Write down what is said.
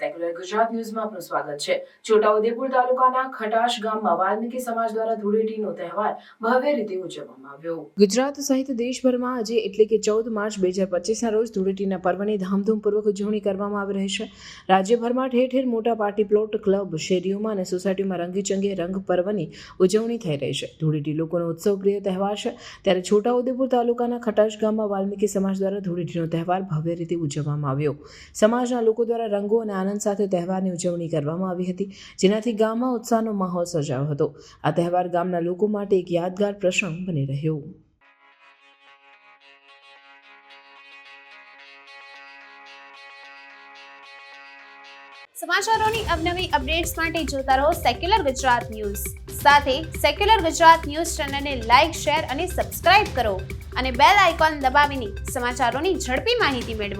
ગુજરાત ન્યૂઝમાં આપનું સ્વાગત છે. છોટાઉદેપુર તાલુકાના ખટાશ ગામમાં વાલ્મીકી સમાજ દ્વારા ધૂળેટીનો તહેવાર ભવ્ય રીતે ઉજવવામાં આવ્યો. ગુજરાત સહિત દેશભરમાં આજે એટલે કે ચૌદ માર્ચ બે હજાર પચીસના રોજ ધૂળેટીના પર્વની ધામધૂમપૂર્વક ઉજવણી કરવામાં આવી રહી છે. રાજ્યભરમાં ઠેર ઠેર મોટા પાર્ટી, પ્લોટ ક્લબ, શેરીઓમાં અને સોસાયટીમાં રંગીચંગે રંગ પર્વની ઉજવણી થઈ રહી છે. ધૂળેટી લોકોનો ઉત્સવપ્રિય તહેવાર છે. ત્યારે છોટાઉદેપુર તાલુકાના ખટાશ ગામમાં વાલ્મીકી સમાજ દ્વારા ધૂળેટીનો તહેવાર ભવ્ય રીતે ઉજવવામાં આવ્યો. સમાજના લોકો દ્વારા રંગો અને આનંદ સાથે તહેવારની ઉજવણી કરવામાં આવી હતી, જેનાથી ગામમાં ઉત્સાહનો માહોલ સર્જાયો હતો. આ તહેવાર ગામના લોકો માટે એક યાદગાર પ્રસંગ બની રહ્યો. સમાચારોની અવનવી અપડેટ્સ માટે જોતા રહો સેક્યુલર ગુજરાત ન્યૂઝ સાથે સેક્યુલર ગુજરાત ન્યૂઝ ચેનલને લાઇક શેર અને સબસ્ક્રાઇબ કરો અને બેલ આઇકોન દબાવીને સમાચારોની ઝડપી માહિતી મેળવો.